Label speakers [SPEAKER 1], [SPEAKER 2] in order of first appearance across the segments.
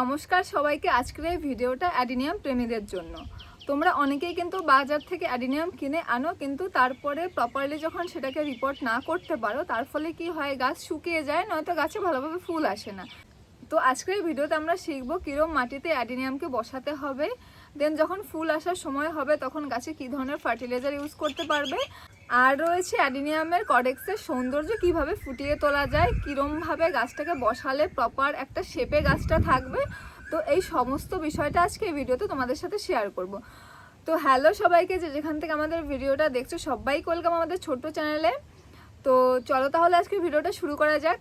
[SPEAKER 1] নমস্কার সবাইকে আজকের এই ভিডিওটা অ্যাডিনিয়াম প্রেমীদের জন্য। তোমরা অনেকেই কিন্তু বাজার থেকে অ্যাডিনিয়াম কিনে আনো, কিন্তু তারপরে প্রপারলি যখন সেটাকে রিপোর্ট না করতে পারো, তার ফলে কি হয়, গাছ শুকিয়ে যায়, নয়তো গাছে ভালোভাবে ফুল আসে না। তো আজকের এই ভিডিওতে আমরা শিখব কীরম মাটিতে অ্যাডিনিয়ামকে বসাতে হবে। দেন যখন ফুল আসার সময় হবে, তখন গাছে কী ধরনের ফার্টিলাইজার ইউজ করতে পারবে? আর রয়েছে অ্যাডিনিয়ামের কডেক্সের সৌন্দর্য, কীভাবে ফুটিয়ে তোলা যায়, কীরমভাবে গাছটাকে বসালে প্রপার একটা শেপে গাছটা থাকবে। তো এই সমস্ত বিষয়টা আজকে এই ভিডিওতে তোমাদের সাথে শেয়ার করব। তো হ্যালো সবাইকে, যে যেখান থেকে আমাদের ভিডিওটা দেখছ, সবাই ওয়েলকাম আমাদের ছোট্ট চ্যানেলে তো চলো তাহলে আজকে ভিডিওটা শুরু করা যাক।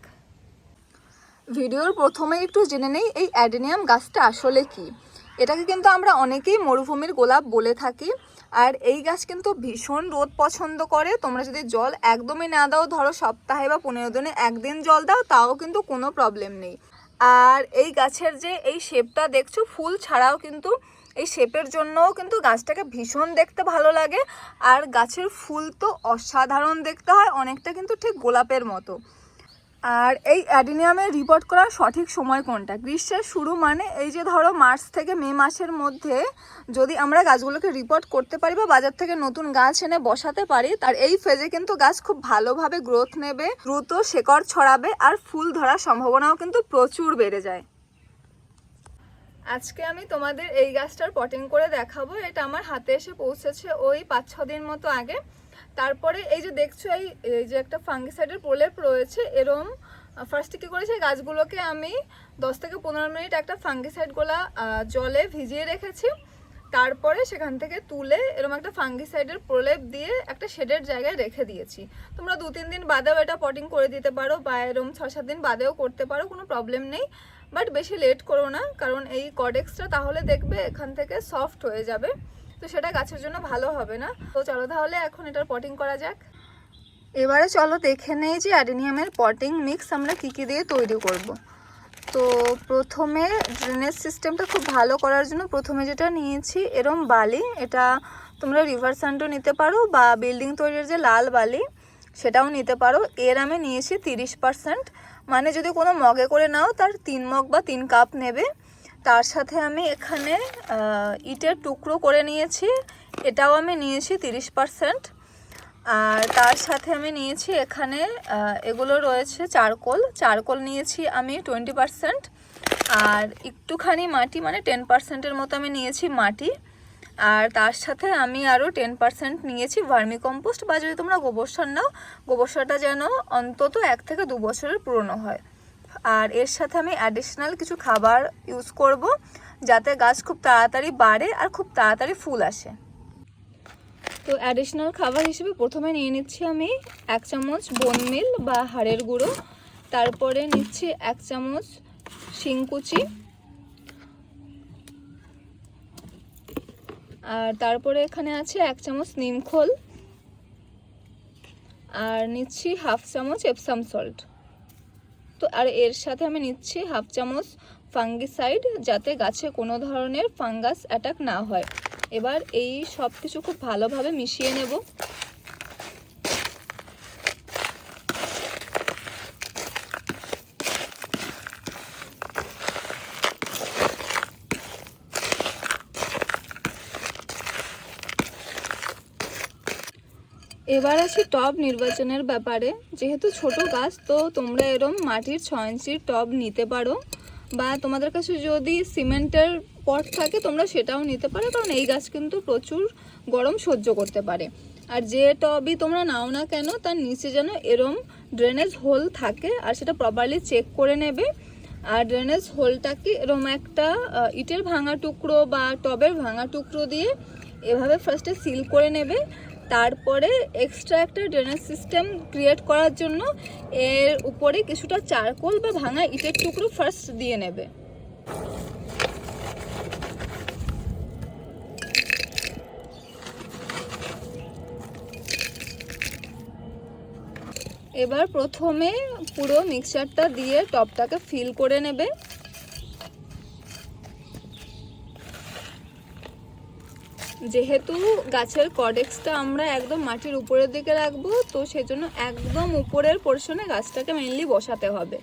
[SPEAKER 1] ভিডিওর প্রথমে একটু জেনে নেই, এই অ্যাডেনিয়াম গাছটা আসলে কি? এটাকে কিন্তু আমরা অনেকেই মরুভূমির গোলাপ বলে থাকি। আর এই গাছ কিন্তু ভীষণ রোদ পছন্দ করে। তোমরা যদি জল একদমই না দাও, ধরো সপ্তাহে বা পনেরো দিনে একদিন জল দাও, তাও কিন্তু কোনো প্রবলেম নেই। আর এই গাছের যে এই শেপটা দেখছ, ফুল ছাড়াও কিন্তু এই শেপের জন্যও কিন্তু গাছটাকে ভীষণ দেখতে ভালো লাগে। আর গাছের ফুল তো অসাধারণ দেখতে হয়, অনেকটা কিন্তু ঠিক গোলাপের মতো। আর এই অ্যাডিনিয়ামের রিপোর্ট করার সঠিক সময় কোনটা? গ্রীষ্মের শুরু মানে এই যে ধরো মার্চ থেকে মে মাসের মধ্যে যদি আমরা গাছগুলোকে রিপোর্ট করতে পারি বা বাজার থেকে নতুন গাছ এনে বসাতে পারি, তার এই ফেজে কিন্তু গাছ খুব ভালোভাবে গ্রোথ নেবে, দ্রুত শেকড় ছড়াবে আর ফুল ধরার সম্ভাবনাও কিন্তু প্রচুর বেড়ে যায়। আজকে আমি তোমাদের এই গাছটার পটিং করে দেখাবো। এটা আমার হাতে এসে পৌঁছেছে ওই পাঁচ ছ দিন মতো আগে। তারপরে এই যে দেখছ, এই এই যে একটা ফাঙ্গিসাইডের প্রলেপ রয়েছে, এরম ফার্স্টে কী করেছে গাছগুলোকে আমি দশ থেকে পনেরো মিনিট একটা ফাঙ্গিসাইড গোলা জলে ভিজিয়ে রেখেছি। তারপরে সেখান থেকে তুলে এরকম একটা ফাঙ্গিসাইডের প্রলেপ দিয়ে একটা শেডের জায়গায় রেখে দিয়েছি। তোমরা দু তিন দিন বাদেও এটা পটিং করে দিতে পারো বা এরকম ছ সাত দিন বাদেও করতে পারো, কোনো প্রবলেম নেই। বাট বেশি লেট করো না, কারণ এই কডেক্সটা তাহলে দেখবে এখান থেকে সফট হয়ে যাবে। তো সেটা গাছের জন্য ভালো হবে না। তো চলো তাহলে এখন এটার পটিং করা যাক। এবারে চলো দেখে নেই যে অ্যাডেনিয়ামের পটিং মিক্স আমরা কী কী দিয়ে তৈরি করব। তো প্রথমে ড্রেনেজ সিস্টেমটা খুব ভালো করার জন্য প্রথমে যেটা নিয়েছি এরম বালি। এটা তোমরা রিভার স্যান্ডও নিতে পারো বা বিল্ডিং তৈরির যে লাল বালি, সেটাও নিতে পারো। এর আমি নিয়েছি তিরিশ পার্সেন্ট মানে যদি কোনো মগে করে নাও, তার তিন মগ বা তিন কাপ নেবে। তার সাথে আমি এখানে ইটের টুকরো করে নিয়েছি। এটাও আমি নিয়েছি তিরিশ পার্সেন্ট। আর তার সাথে আমি নিয়েছি এখানে এগুলো রয়েছে চারকোল। চারকোল নিয়েছি আমি টোয়েন্টি পার্সেন্ট। আর একটুখানি মাটি মানে টেন পার্সেন্টের মতো আমি নিয়েছি মাটি। আর তার সাথে আমি আরও টেন পার্সেন্ট নিয়েছি ভার্মি কম্পোস্ট বা যদি তোমরা গোবর সার নাও, গোবর সারটা যেন অন্তত এক থেকে দু বছরের পুরনো হয়। আর এর সাথে আমি অ্যাডিশনাল কিছু খাবার ইউজ করব, যাতে গাছ খুব তাড়াতাড়ি বাড়ে আর খুব তাড়াতাড়ি ফুল আসে। তো অ্যাডিশনাল খাবার হিসেবে প্রথমে নিয়ে নিচ্ছি আমি এক চামচ বনমিল বা হাড়ের গুঁড়ো, তারপরে নিচ্ছি এক চামচ শিংকুচি, আর তারপরে এখানে আছে এক চামচ নিমখোল, আর নিচ্ছি হাফ চামচ এপসাম সল্ট তো আর এর সাথে আমি নিচ্ছি হাফ চামচ ফাঙ্গিসাইড যাতে গাছে কোনো ধরনের ফাঙ্গাস অ্যাটাক না হয়। এবার এই সব কিছু খুব ভালোভাবে মিশিয়ে নেব। এবার আসি টব নির্বাচনের ব্যাপারে। যেহেতু ছোট গাছ, তো তোমরা এরম মাটির ছ ইঞ্চির টব নিতে পারো। বা তোমাদের কাছে যদি সিমেন্টের পট থাকে, তোমরা সেটাও নিতে পারো, কারণ এই গাছ কিন্তু প্রচুর গরম সহ্য করতে পারে। আর যে টবই তোমরা নাও না কেন, তার নিচে যেন এরম ড্রেনেজ হোল থাকে, আর সেটা প্রপারলি চেক করে নেবে। আর ড্রেনেজ হোলটাকে এরম একটা ইটের ভাঙা টুকরো বা টবের ভাঙা টুকরো দিয়ে এভাবে ফার্স্টে সিল করে নেবে। তারপরে এক্সট্রা একটা ড্রেনেজ সিস্টেম ক্রিয়েট করার জন্য এর উপরে কিছুটা চারকোল বা ভাঙা ইটের টুকরো ফার্স্ট দিয়ে নেবে। এবার প্রথমে পুরো মিক্সচারটা দিয়ে টপটাকে ফিল করে নেবে। যেহেতু গাছের কডেক্সটা আমরা একদম মাটির উপরের দিকে রাখব, তো সেজন্য একদম উপরের পোর্শনে গাছটাকে মেনলি বসাতে হবে।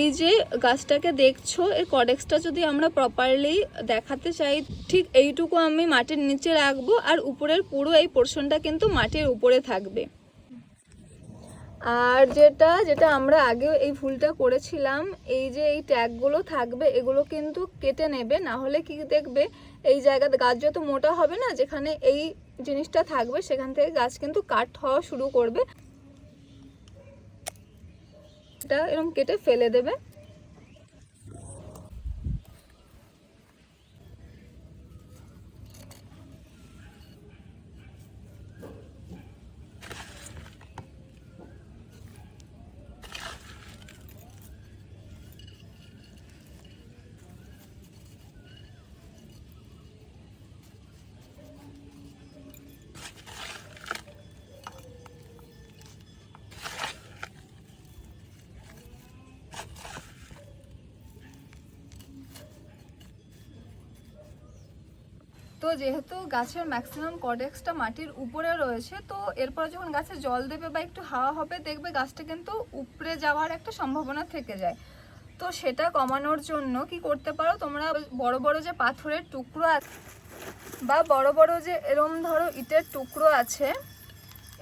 [SPEAKER 1] এই যে গাছটাকে দেখছ, এর কডেক্সটা যদি আমরা প্রপারলি দেখাতে চাই, ঠিক এইটুকু আমি মাটির নিচে রাখব, আর উপরের পুরো এই পোর্শনটা কিন্তু মাটির উপরে থাকবে। আর যেটা যেটা আমরা আগেও এই ভুলটা করেছিলাম, এই যে এই ট্যাগগুলো থাকবে, এগুলো কিন্তু কেটে নেবে, না হলে কি দেখবে, এই জায়গাতে গাছ যত মোটা হবে না, যেখানে এই জিনিসটা থাকবে, সেখান থেকে গাছ কিন্তু কাট হওয়া শুরু করবে। এটা এরকম কেটে ফেলে দেবে। তো যেহেতু গাছের ম্যাক্সিমাম কডেক্সটা মাটির উপরে রয়েছে, তো এরপর যখন গাছে জল দেবে বা একটু হাওয়া হবে, দেখবে গাছটা কিন্তু উপরে যাওয়ার একটা সম্ভাবনা থেকে যায়। তো সেটা কমানোর জন্য কি করতে পারো? তোমরা বড় বড় যে পাথরের টুকরো আছে বা বড় বড় যে এরম ধরো ইটের টুকরো আছে,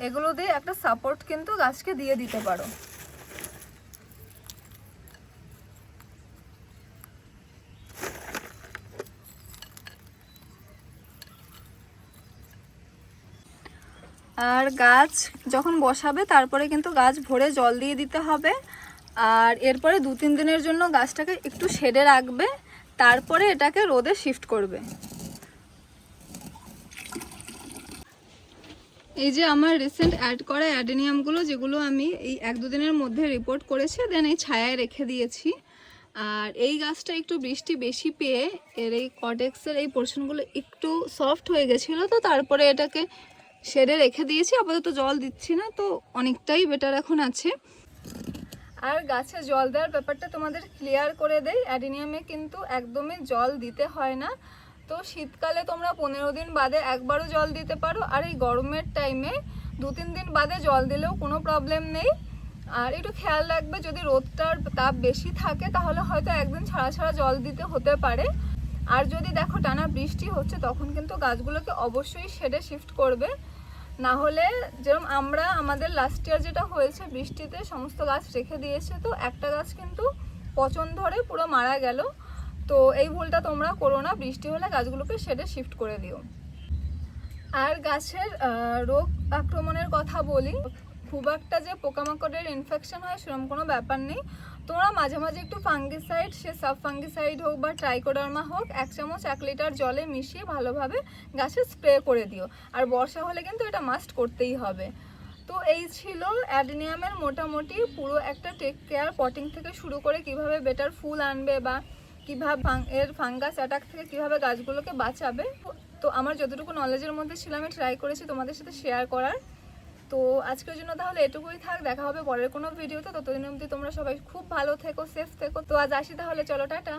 [SPEAKER 1] এগুলো দিয়ে একটা সাপোর্ট কিন্তু গাছকে দিয়ে দিতে পারো। আর গাছ যখন বসাবে, তারপরে কিন্তু গাছ ভরে জল দিয়ে দিতে হবে। আর এরপরে দু তিন দিনের জন্য গাছটাকে একটু শেডে রাখবে, তারপরে এটাকে রোদে শিফট করবে। এই যে আমার রিসেন্ট অ্যাড করা অ্যাডেনিয়ামগুলো, যেগুলো আমি এই এক দুদিনের মধ্যে রিপোর্ট করেছি দেন এই ছায়ায় রেখে দিয়েছি। আর এই গাছটা একটু বৃষ্টি বেশি পেয়ে, এর এই কটেক্সের এই পোর্শনগুলো একটু সফট হয়ে গেছিল, তো তারপরে এটাকে শেডে রেখে দিয়েছি, আপাতত জল দিচ্ছি না, তো অনেকটাই বেটার এখন আছে। আর গাছে জল দেওয়ার ব্যাপারটা তোমাদের ক্লিয়ার করে দেয় অ্যাডিনিয়ামে কিন্তু একদমই জল দিতে হয় না। তো শীতকালে তোমরা পনেরো দিন বাদে একবারও জল দিতে পারো, আর এই গরমের টাইমে দু তিন দিন বাদে জল দিলেও কোনো প্রবলেম নেই। আর একটু খেয়াল রাখবে, যদি রোদটার তাপ বেশি থাকে, তাহলে হয়তো একদিন ছাড়া ছাড়া জল দিতে হতে পারে। আর যদি দেখো টানা বৃষ্টি হচ্ছে, তখন কিন্তু গাছগুলোকে অবশ্যই শেডে শিফট করবে। না হলে যেরকম আমরা আমাদের লাস্ট ইয়ার যেটা হয়েছে, বৃষ্টিতে সমস্ত গাছ রেখে দিয়েছে, তো একটা গাছ কিন্তু পচন ধরে পুরো মারা গেল। তো এই ভুলটা তোমরা করো না, বৃষ্টি হলে গাছগুলোকে শেডে শিফট করে দিও। আর গাছের রোগ আক্রমণের কথা বলি, খুব একটা যে পোকামাকড়ের ইনফেকশন হয় সেরকম কোনো ব্যাপার নেই। তোমরা মাঝে মাঝে একটু ফাঙ্গিসাইড সে সাব ফাঙ্গিসাইড হোক বা ট্রাইকোডার্মা হোক, এক চামচ, এক লিটার জলে মিশিয়ে ভালোভাবে গাছে স্প্রে করে দিও। আর বর্ষা হলে কিন্তু এটা মাস্ট করতেই হবে। তো এই ছিল অ্যাডেনিয়ামের মোটামুটি পুরো একটা টেক কেয়ার পটিং থেকে শুরু করে কীভাবে বেটার ফুল আনবে বা কীভাবে এর ফাঙ্গাস অ্যাটাক থেকে কীভাবে গাছগুলোকে বাঁচাবে। তো আমার যতটুকু নলেজের মধ্যে ছিল, আমি ট্রাই করেছি তোমাদের সাথে শেয়ার করার। তো আজকের জন্য তাহলে এটুকুই থাক, দেখা হবে পরের কোনো ভিডিওতে ততদিন অবধি তোমরা সবাই খুব ভালো থেকো সেফ থেকো। তো আজ আসি তাহলে, চলো, টাটা।